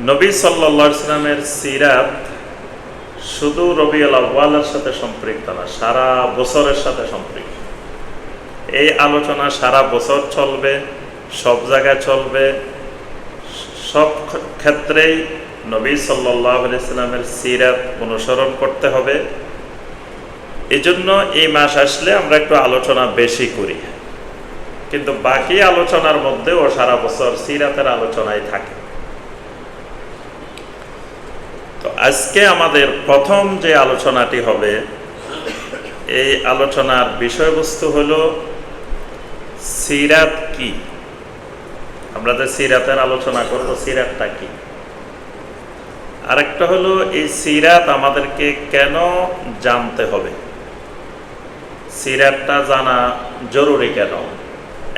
নবী সাল্লা ইসলামের সিরাত শুধু রবিউল আউ্বালের সাথে সম্পৃক্ত না, সারা বছরের সাথে সম্পৃক্ত। এই আলোচনা সারা বছর চলবে, সব জায়গায় চলবে। সব ক্ষেত্রেই নবী সাল্লাহ ইসলামের সিরাত অনুসরণ করতে হবে। এজন্য এই মাস আসলে আমরা একটু আলোচনা বেশি করি। কিন্তু বাকি আলোচনার মধ্যেও সারা বছর সিরাতের আলোচনায় থাকে। তো আজকে আমাদের প্রথম যে আলোচনাটি হবে, এই আলোচনার বিষয়বস্তু হল সিরাত কি? আমরা যে সিরাতের আলোচনা করব, সিরাতটা কি? আরেকটা হলো, এই সিরাত আমাদেরকে কেন জানতে হবে? সিরাতটা জানা জরুরি কেন?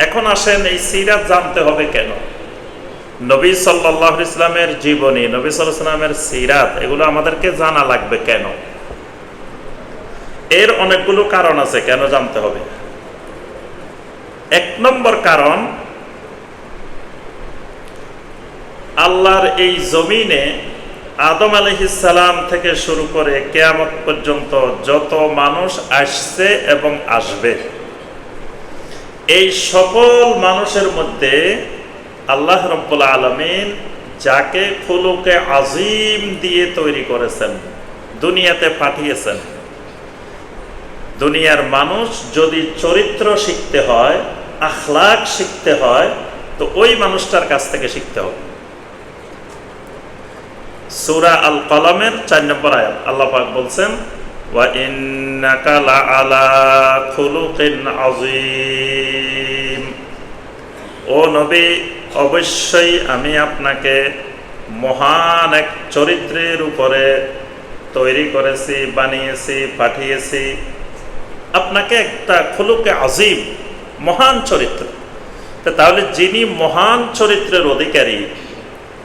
এখন আসেন, এই সিরাত জানতে হবে কেন? নবী সাল্লাহ ইসলামের জীবনী, নবী সাল্লামের সিরাত, এগুলো আমাদেরকে জানা লাগবে কেন? এর অনেকগুলো কারণ আছে, কেন জানতে হবে? এক নম্বর কারণ, আল্লাহর এই জমিনে আদম আলহিসাল্লাম থেকে শুরু করে কেয়ামত পর্যন্ত যত মানুষ আসছে এবং আসবে, এই সকল মানুষের মধ্যে আল্লাহ রব্বুল আলমিন যাকে ফুলুকে আজিম দিয়ে তৈরি করেছেন, দুনিয়াতে পাঠিয়েছেন। দুনিয়ার মানুষ যদি চরিত্র শিখতে হয়, আখলাক শিখতে হয়, তো ওই মানুষটার কাছ থেকে শিখতে হবে। সুরা আল কলমের চার নম্বর আয়াত, আল্লাহ বলছেন, ওয়া ইন্নাকা লাআলা খুলুকিন আযীম। ও নবী, অবশ্যই আমি আপনাকে মহান এক চরিত্রের উপরে তৈরি করেছি, বানিয়েছি, পাঠিয়েছি। আপনাকে একটা খুলুকে আজিম, মহান চরিত্র। তাহলে যিনি মহান চরিত্রের অধিকারী,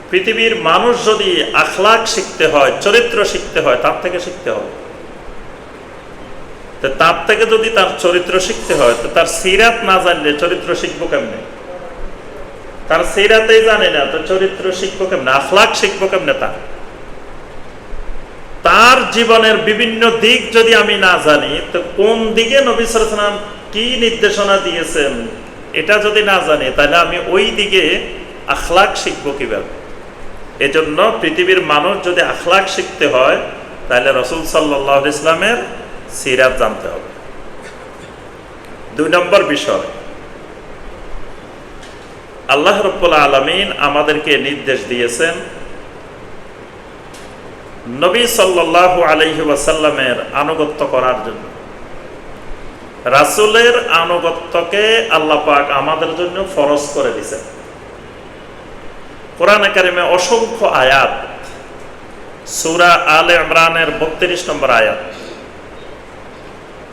পৃথিবীর মানুষ যদি আখলাক শিখতে হয়, চরিত্র শিখতে হয়, তার থেকে শিখতে হবে। তো তার থেকে যদি তার চরিত্র শিখতে হয়, তো তার সিরাত না জানলে চরিত্র শিখব কেমনে? তার সিরাতেই জানে না, তো চরিত্র শিখব কেমনে আখলাক শিখব কেমনে তার? তার জীবনের বিভিন্ন দিক যদি আমি না জানি, তো কোন দিকে নবী সালাম কি নির্দেশনা দিয়েছেন, এটা যদি না জানি, তাহলে আমি ওই দিকে আখলাক শিখব কীভাবে? এজন্য পৃথিবীর মানুষ যদি আখলাক শিখতে হয়, তাহলে রসুল সাল্লাহ ইসলামের সিরাত জানতে হবে। দুই নম্বর বিষয়। আল্লাহ রব্বুল আলমিন আমাদেরকে নির্দেশ দিয়েছেন নবী সাল্লাহ আলহি ওয়াসাল্লামের আনুগত্য করার জন্য। রাসুলের আনুগত্যকে আল্লাহ পাক আমাদের জন্য ফরজ করে দিয়েছেন। কোরআন কারিমে অসংখ্য আয়াত, সুরা আল ইমরানের বত্রিশ নম্বর আয়াত,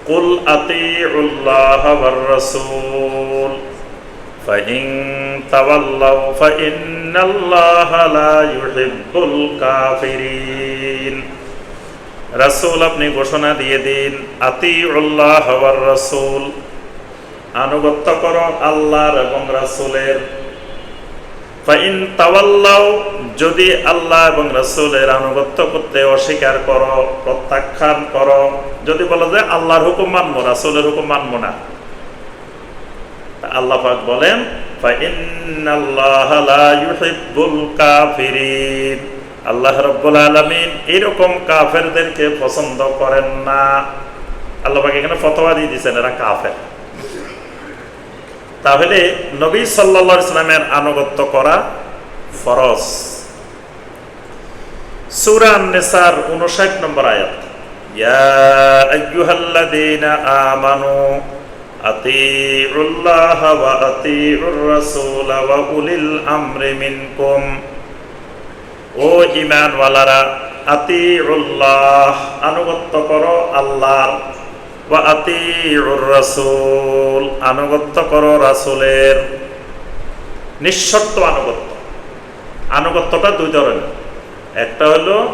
কুল আতিউল্লাহ ওয়ার রাসূল। فإن تولوا فإن الله لا يحب الكافرين রাসূল আপনি ঘোষণা দিয়ে দিন আতিউল্লাহ ওয়ার রাসূল আনুগত্য করো আল্লাহর এবং রাসূলের ফাইন তাওয়াল্লাও যদি আল্লাহ এবং রসুলের আনুগত্য করতে অস্বীকার করো প্রত্যাখ্যান করো যদি বলো যে আল্লাহর হুকুম মানবো রাসুলের হুকুম মানবো না আল্লাহ পাক বলেন আল্লাহ রব্বুল আলমিন এইরকম কাফেরদেরকে পছন্দ করেন না। আল্লাহ পাক এখানে ফতোয়া দিয়ে দিচ্ছেন এরা কাফের। তাহলে নবী সাল্লা ইসলামের আনুগত্য করা ফরজ। সুরান নেসার উনষাট নম্বর আয়াত। আমানু ওয়া আতিউর রাসূল ওয়া উলিল আমরি মিনকুম। ও ঈমানওয়ালারা, আতিউল্লাহ, আনুগত্য করো আল্লাহর। রাসূল, আনুগত্য করো রাসূলের। নিঃশর্ত আনুগত্য। আনুগত্যটা দুই ধরনের। একটা হলো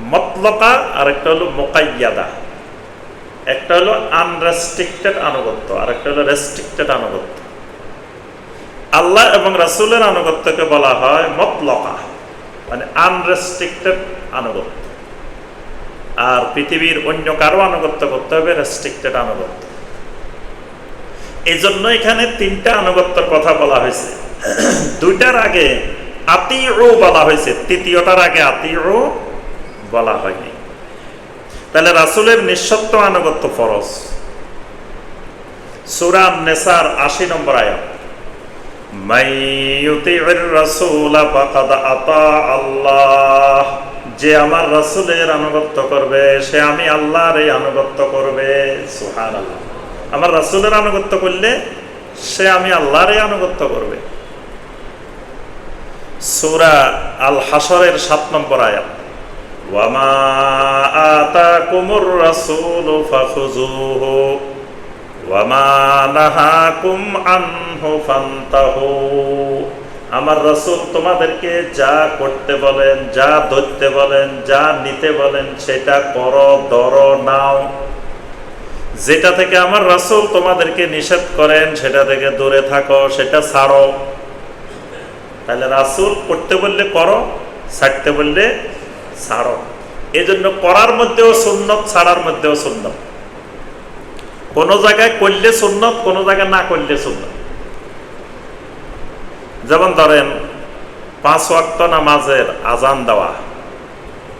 মতলকা আর একটা হলো মোকাইয়াদা। একটা হলো আনরেস্ট্রিক্টেড আনুগত্য আর একটা হলো রেস্ট্রিক্টেড আনুগত্য। আল্লাহ এবং রাসুলের আনুগত্যকে বলা হয় মতলকা মানে আনরেস্ট্রিক্টেড আনুগত্য। আর পৃথিবীর অন্য কারও আনুগত্য করতে হবে রেস্ট্রিক্টেড আনুগত্য। এই জন্য এখানে তিনটা আনুগত্যের কথা বলা হয়েছে। দুইটার আগে আতিও বলা হয়েছে, তৃতীয়টার আগে আতিও বলা হয়নি। তাহলে রাসুলের নিঃসত্ব আনুগত্য ফরজ। সুরান নেসার আশি নম্বর আয়াত। যে আমার রাসুলের আনুগত্য করবে, সে আমি আল্লাহর এই আনুগত্য করবে। সুহান আমার রাসুলের আনুগত্য করলে সে আমি আল্লাহর এই আনুগত্য করবে। সুরা আল হাসরের সাত নম্বর আয়াত। আমার রাসূল তোমাদেরকে যা করতে বলেন, যা ধরতে বলেন, যা নিতে বলেন, সেটা করো, ধরো, নাও। যেটা থেকে আমার রাসূল তোমাদেরকে নিষেধ করেন, সেটা থেকে দূরে থাকো, সেটা ছাড়ো। তাহলে রাসূল করতে বললে করো, ছাড়তে বললে ছাড়ো। এই জন্য করার মধ্যেও সুন্নত, ছাড়ার মধ্যেও সুন্নত। কোনো জায়গায় করলে সুন্নত, কোনো জায়গায় না করলে সুন্নত। যেমন ধরেন, পাঁচ ওয়াক্ত নামাজের আজান দেওয়া।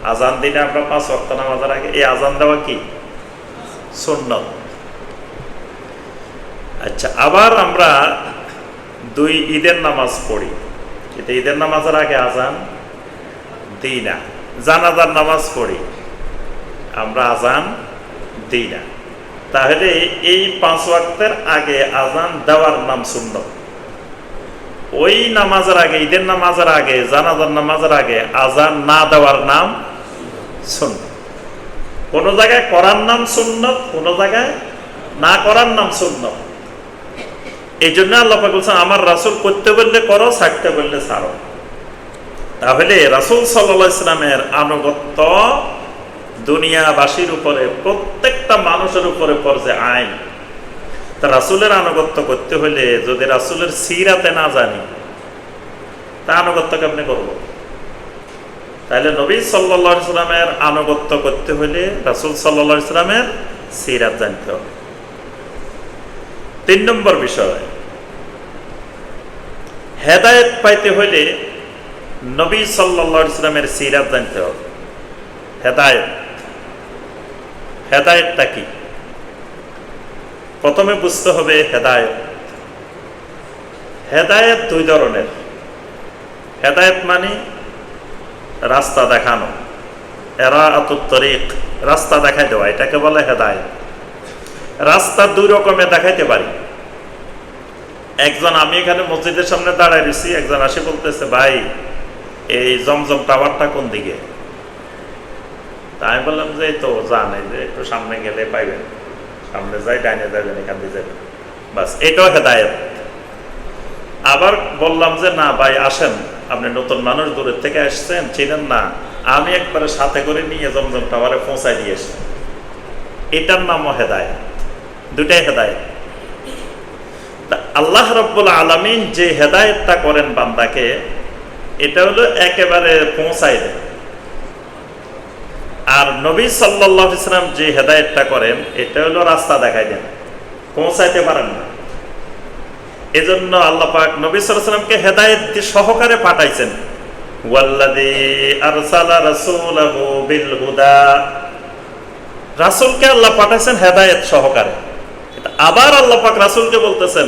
আজান দিনে আমরা পাঁচ ওয়াক্ত নামাজের আগে, এই আজান দেওয়া কি? সুন্নত। আচ্ছা আবার আমরা দুই ঈদের নামাজ পড়ি। কিন্তু ঈদের নামাজের আগে আজান দিই না। জানাজার নামাজ পড়ি। আমরা আজান দিই না। তাহলে এই পাঁচ ওয়াক্তের আগে আজান দেওয়ার নাম শূন্য। ওই নামাজের আগে, ঈদের নামাজের আগে, জানাজার নামাজের আগে আজান না দেওয়ার নাম শূন্য। কোন জায়গায় করার নাম সুন্নত কোন জায়গায় না করার নাম সুন্নত এই জন্য আল্লাহ আমার রাসুল করতে বললে করো, ছাড়তে বললে ছাড়ো। তাহলে রাসুল সাল্লা ইসলামের আনুগত্য দুনিয়াবাসীর উপরে, প্রত্যেকটা মানুষের উপরে পড়ছে আইন। তা রাসুলের আনুগত্য করতে হলে যদি রাসুলের সিরাতে না জানি, তা আনুগত্য কেমনি করব? তাহলে নবী সাল্লা ইসলামের আনুগত্য করতে হলে রাসুল সাল্লা ইসলামের সিরাত জানতে হবে। তিন নম্বর বিষয়, হেদায়ত পাইতে হলে নবী সাল্লা ইসলামের সিরাত জানতে হবে। হেদায়ত। হেদায়তটা কি? প্রথমে বুঝতে হবে হেদায়ত। হেদায়ত দুই ধরনের। হেদায়ত মানে রাস্তা দেখানো। এরা তরিক, রাস্তা দেখাই দেওয়া। এটাকে বলে হেদায়ত। রাস্তা দুই রকমের দেখাইতে পারি। একজন আমি এখানে মসজিদের সামনে দাঁড়ায় একজন আসে বলতেছে, ভাই এই জমজম টাওয়ারটা কোন দিকে? তা আমি বললাম যে তো জানে যে একটু সামনে গেলে পাইবেন। সামনে যাই, ডাইনে যাবেন এখান দিয়ে যাবেন বাস, এটাও হেদায়ত। আবার বললাম যে, না ভাই, আসেন। আপনি নতুন মানুষ, দূরের থেকে আসছেন, চিনেন না। আমি একবারে সাথে করে নিয়ে জমজম টাওয়ারে পৌঁছাই দিয়ে এসছি। এটার নামও হেদায়ত। দুটাই হেদায়ত। আল্লাহ রব্বুল আলমিন যে হেদায়তটা করেন বান্দাকে এটা হলো একেবারে পৌঁছাই দেয় আর নবী সাল্লাহ ইসলাম যে হেদায়তটা করেন, এটা হলো রাস্তা দেখাই দেন। পৌঁছাইতে পারেন না। এজন্য আল্লাহ পাক নবী সাল্লামকে হেদায়ত সহকারে পাঠাইছেন। রাসুলকে আল্লাহ পাঠাইছেন হেদায়ত সহকারে। আবার আল্লাহ পাক রাসুলকে বলতেছেন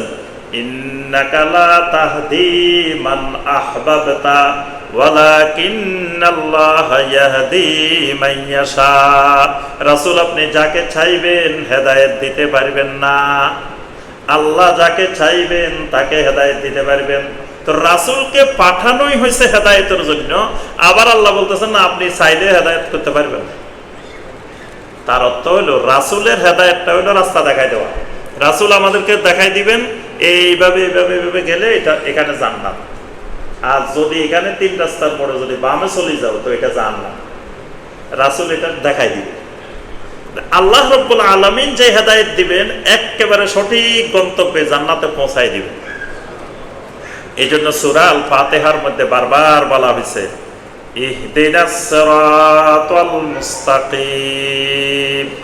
ইন্নাকালা তাহদি মান আহবাবতা রাসুল আপনি যাকে চাইবেন হেদায়ত দিতে পারবেন না। আল্লাহ যাকে চাইবেন তাকে হেদায়ত দিতে পারবেন। তো রাসুলকে পাঠানোই হয়েছে হেদায়তের জন্য। আবার আল্লাহ বলতেছেন না, আপনি চাইলে হেদায়ত করতে পারবেন তার অর্থ হলো রাসুলের হেদায়তটা হলো রাস্তা দেখাই দেওয়া। রাসুল আমাদেরকে দেখাই দিবেন এইভাবে এইভাবে এইভাবে গেলে এটা এখানে জান্নাত। আর যদি এখানে তিন রাস্তার পরে যদি বামে চলে যাও, তো এটা জান না রাসুল এটা দেখাই দিবে। আল্লাহ রব্বুল আলমিন যে হেদায়ত দিবেন, একেবারে সঠিক গন্তব্যে জান্নাতে পৌঁছাই দিবেন এই জন্য সুরাল ফাতেহার মধ্যে বারবার বলা হয়েছে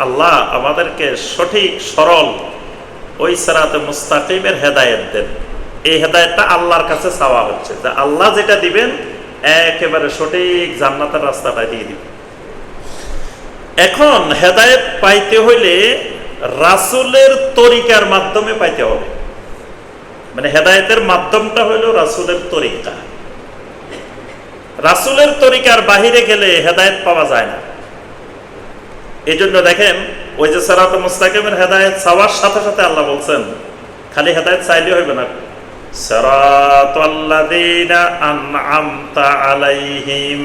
আল্লাহ আমাদেরকে সঠিক, সরল ওই সিরাতে মুস্তাকিমের হেদায়েত দেন। এই হেদায়েতটা আল্লাহর কাছে চাওয়া হচ্ছে যে আল্লাহ যেটা দিবেন, একেবারে সঠিক জান্নাতের রাস্তাটা দিয়ে দিবেন। এখন হেদায়েত পাইতে হইলে রাসূলের তরিকার মাধ্যমে পাইতে হবে। মানে হেদায়েতের মাধ্যমটা হইল রাসূলের তরিকা। রাসূলের তরিকার বাহিরে গেলে হেদায়েত পাওয়া যায় না। এই জন্য দেখেন ওই যে সারাত মুস্তাকিমের হেদায়ত চাওয়ার সাথে সাথে আল্লাহ বলছেন, খালি হেদায়ত চাইলে হইবে না। আলাইহিম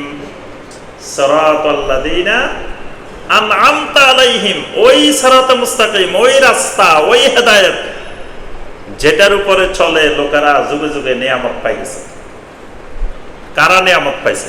আলাইহিম, ওই হেদায়েত, যেটার উপরে চলে লোকেরা যুগে যুগে নিয়ামত পাইছে কারা নিয়ামত পাইছে?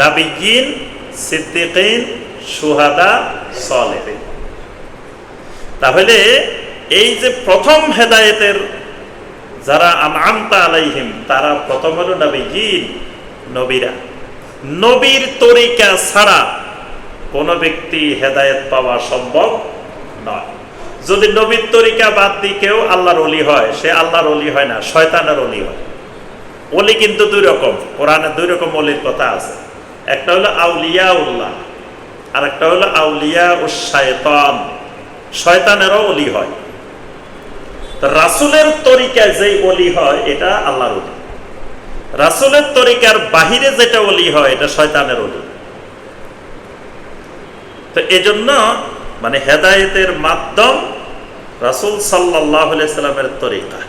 নাবিয়িন সিদ্দিকিন, সুহাদা তাহলে এই যে প্রথম হেদায়েতের যারা আনআমতা আলাইহিম, তারা প্রথম হলো নবীন নবীরা। নবীর তরিকা ছাড়া কোন ব্যক্তি হেদায়েত পাওয়া সম্ভব নয়। যদি নবীর তরিকা বাদ দিয়ে কেউ আল্লাহর অলি হয়, সে আল্লাহর অলি হয় না, শয়তানের অলি হয়। অলি কিন্তু দুই রকম, কোরআনে দুই রকম অলির কথা আছে। একটা হলো আউলিয়া উল্লাহ আর একটা হলো আউলিয়া ও শায়তান। শয়তানেরও অলি হয়। রাসুলের তরিকায় যে অলি হয়, এটা আল্লাহর অলি রাসুলের তরিকার বাহিরে যেটা অলি হয়, এটা শয়তানের অলি তো এজন্য মানে হেদায়েতের মাধ্যম রাসুল সাল্লাহ সাল্লামের তরিকা।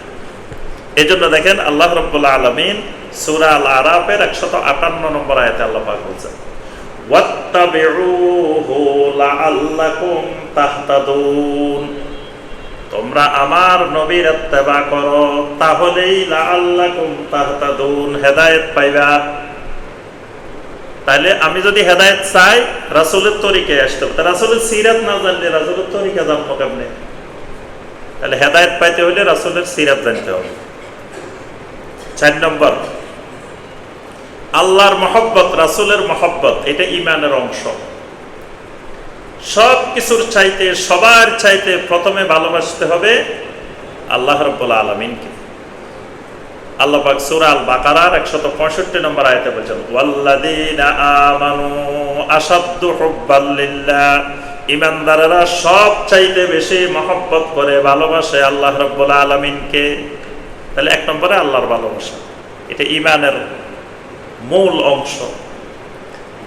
এই জন্য দেখেন আল্লাহ রব্বুল্লা আলমিন সুরা আল আরাফের একশত আটান্ন নম্বর আয়তে আল্লাহ পাক বলছেন তোমরা আমার নবীর ইত্তেবা করো, তাহলেই হেদায়েত পাইবা। তাহলে আমি যদি হেদায়েত চাই, রাসূলের তরিকায় আসতে হবে। রাসূলের সিরাত না জানলে রাসূলের তরিকা জানব কেমনে? তাহলে হেদায়েত পাইতে হলে রাসূলের সিরাত জানতে হবে। চার নম্বর, আল্লাহর মহব্বত, রাসুলের মহব্বত, এটা ইমানের অংশ। সব কিছুর চাইতে, সবার চাইতে প্রথমে ভালোবাসতে হবে আল্লাহ রব্বুল আলমিনকে। আল্লাহ পাক সূরা আল বাকারার 165 নম্বর আয়তে বলেছেন, ওয়াল্লাযীনা আমানু আশাদ্দু হুব্বাল লিল্লাহ। ঈমানদারেরা সব চাইতে বেশি মহব্বত করে ভালোবাসে আল্লাহ রব্বুল আলামিনকে। তাহলে এক নম্বরে আল্লাহর ভালোবাসা। এটা ইমানের মূল অংশ।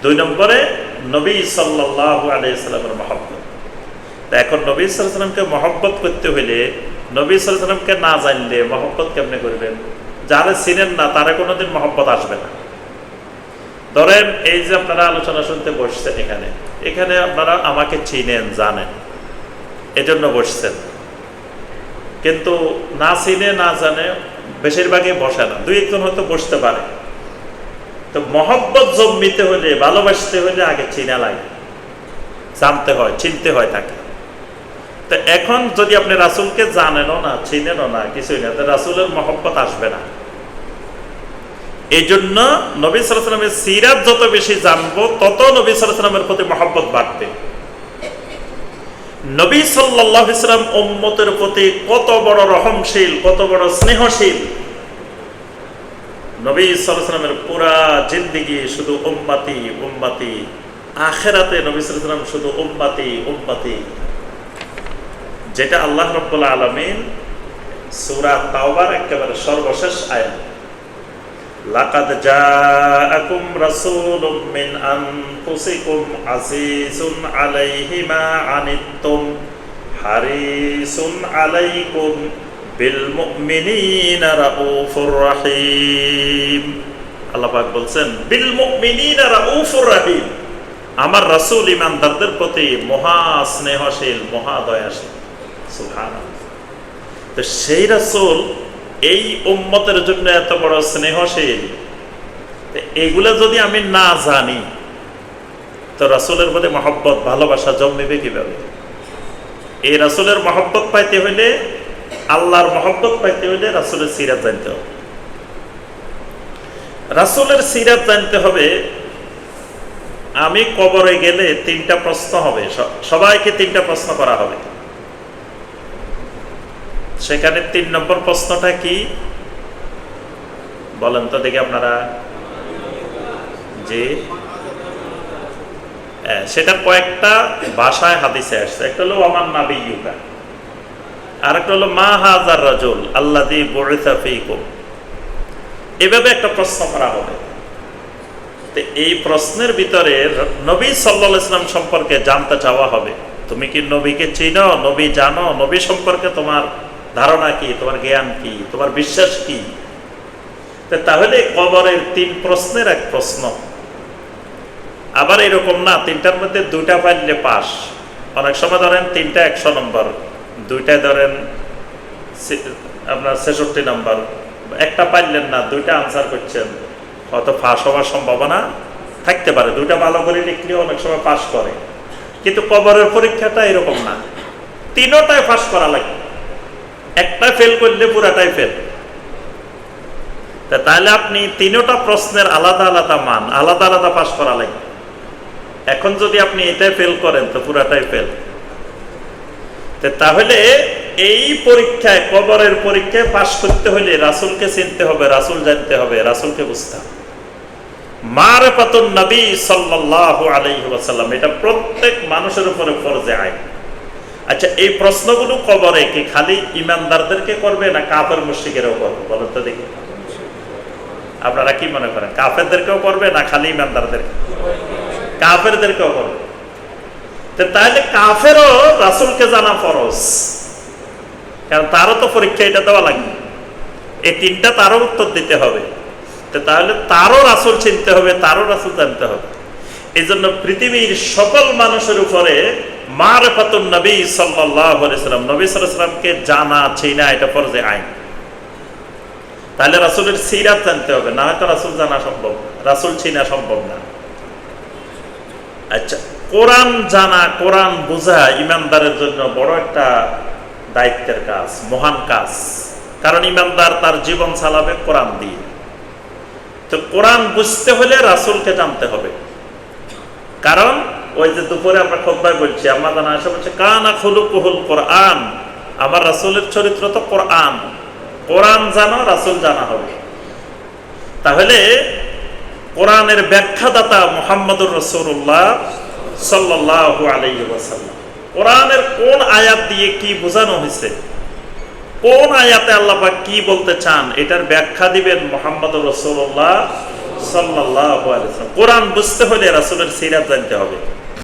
দুই নম্বরে নবী সাল্লাহ আলাইসাল্লামের মহব্বত। এখন নবী সাল্লামকে মহব্বত করতে হইলে নবী সাল্লামকে না জানলে মহব্বত কেমনে করবেন? যারা চিনেন না, তারা কোনোদিন মহব্বত আসবে না। ধরেন এই যে আপনারা আলোচনা শুনতে বসছেন এখানে এখানে আপনারা আমাকে চিনেন, জানেন। এজন্য বসছেন। কিন্তু না চিনে, না জানে বেশিরভাগই বসে না। দুই একজন হয়তো বসতে পারে। তো মহব্বত জন্মিতে হলে, ভালোবাসতে হলে আগে চিনা লাগে। জানতে হয়, চিনতে হয় তাকে। তো এখন যদি আপনি রাসুলকে জানেনও না, চিনেনও না, কিছুই না, তো রাসুলের মহব্বত আসবে না। এই জন্য নবী সালামের সিরাত যত বেশি জানব, তত নবী সালামের প্রতি মহব্বত বাড়বে। নবী সাল্লাহ ইসলাম উম্মতের প্রতি কত বড় রহমশীল, কত বড় স্নেহশীল। নবী সাল্লামের পুরা জিন্দিগি শুধু উম্মাতি উম্মাতি। আখেরাতে নবী সাল্লাম শুধু উম্মাতি উম্মাতি। যেটা আল্লাহ রব্বুল্লাহ আলমিন সুরা তাওবার একেবারে সর্বশেষ আয়াত। লাকাদ জাআকুম রাসূলুম মিন আনফুসিকুম আজিজুন আলাইহি মা আনিত্তুম হারিসুন আলাইকুম বিল মুমিনিনা রাউফুর রহিম। আল্লাহ পাক বলছেন, বিল মুমিনিনা রাউফুর রাহিম। আমার রাসূল ইমানদারদের প্রতি মহা স্নেহশীল, মহা দয়াশীল। সুবহানাল্লাহ। তো সেই রাসূল এই উম্মতের জন্য এত বড় স্নেহশীল এগুলো যদি আমি না জানি, তো রাসূলের প্রতি মহব্বত, ভালোবাসা জন্মিবে কীভাবে? এই রাসূলের মহব্বত পাইতে হইলে, আল্লাহর মহব্বত পাইতে হইলে রাসুলের সিরাত জানতে হবে। রাসূলের সিরাত জানতে হবে, আমি কবরে গেলে তিনটা প্রশ্ন হবে সবাইকে তিনটা প্রশ্ন করা হবে। সেখানে তিন নম্বর প্রশ্নটা কি? বলেন তো দেখি আপনারা। যে সেটা কয়েকটা ভাষায় হাদিসে আসছে। একটা হলো আমার নাবি ইউকা আর একটা হলো মা হাজার রাজুল আল্লাহ দি এভাবে একটা প্রশ্ন করা হবে। তো এই প্রশ্নের ভিতরে নবী সাল্লাহ ইসলাম সম্পর্কে জানতে চাওয়া হবে। তুমি কি নবীকে চিনো? নবী জানো? নবী সম্পর্কে তোমার ধারণা কি? তোমার জ্ঞান কি? তোমার বিশ্বাস কি? তাহলে কবরের তিন প্রশ্নের এক প্রশ্ন। আবার এরকম না, তিনটার মধ্যে দুইটা পাইলে পাস। অনেক সময় ধরেন তিনটা একশো নম্বর দুইটায় ধরেন আপনার ছেষট্টি নম্বর। একটা পাইলেন না, দুইটা আনসার করছেন। হয়তো ফাঁস হওয়ার সম্ভাবনা থাকতে পারে। দুইটা ভালো করে লিখলেও অনেক সময় পাস করে। কিন্তু কবরের পরীক্ষাটা এরকম না। তিনোটায় পাস করা লাগে। একটা ফেল করলে পুরাটাই ফেল তাহলে আপনি তিনোটা প্রশ্নের আলাদা আলাদা মান, আলাদা আলাদা পাস করা লাগে। এখন যদি আপনি এটাই ফেল করেন, তো পুরাটাই ফেল তাহলে এই পরীক্ষায়, কবরের পরীক্ষায় পাশ করতে হলে রাসুলকে চিনতে হবে, রাসুল জানতে হবে, রাসূলকে বুঝতে হবে। মারেফাতুন নবী সাল্লাল্লাহু আলাইহি ওয়াসাল্লাম, এটা প্রত্যেক মানুষের উপরে ফরজে আইন। আচ্ছা এই প্রশ্নগুলো কবরে কি খালি ইমানদারদেরকে করবে না কাফের মুশরিকেরও করবে? বলেন তো দেখি। আপনারা কি মনে করেন? কাফেরদেরকেও করবে না খালি ইমানদারদেরকে? কাফেরদেরকেও করবে। তাহলে কাফেরও রাসূলকে জানা ফরজ। কারণ তারও তো পরীক্ষা এটা দেওয়া লাগবে এই তিনটা তারও উত্তর দিতে হবে। তাহলে তারও রাসূল চিনতে হবে, তারও রাসূল জানতে হবে। এই জন্য পৃথিবীর সকল মানুষের উপরে মারেফাতুন নবী সাল্লাল্লাহু আলাইহি সাল্লাম। নবী সাল্লাল্লাহু জানা, চিনা, এটা ফরজে আইন। তাহলে রাসূলের সিরাত জানতে হবে, না হয়তো রাসূল জানা সম্ভব, রাসূল চিনা সম্ভব না। আচ্ছা কোরআন জানা, কোরআন বোঝা ইমানদারের জন্য বড় একটা দায়িত্বের কাজ, মহান কাজ। কারণ ইমানদার তার জীবন চালাবে কোরআন দিয়ে। তো কোরআন বুঝতে হলে রাসূলকে জানতে হবে। কারণ ওই যে দুপুরে আমরা খোদ্ায় বলছি আমার জানা আসে বলছে, কানা খুলুকুহুল কোরআন। আমার রাসূলের চরিত্র তো কোরআন। কোরআন জানো, রাসুল জানা হবে। তাহলে কোরআনের ব্যাখ্যাদাতা মোহাম্মদুর রসুল্লাহ সাল্লাল্লাহু আলাইহি ওয়াসাল্লাম। কোরআনের কোন আয়াত দিয়ে কি বোঝানো হয়েছে? কোন আয়াতে আল্লাহ পাক কি বলতে চান? এটার ব্যাখ্যা দিবেন মোহাম্মদুর রসুল্লাহ ওয়াসাল্লাম। কোরআন বুঝতে হলে রাসুলের সিরাত জানতে হবে।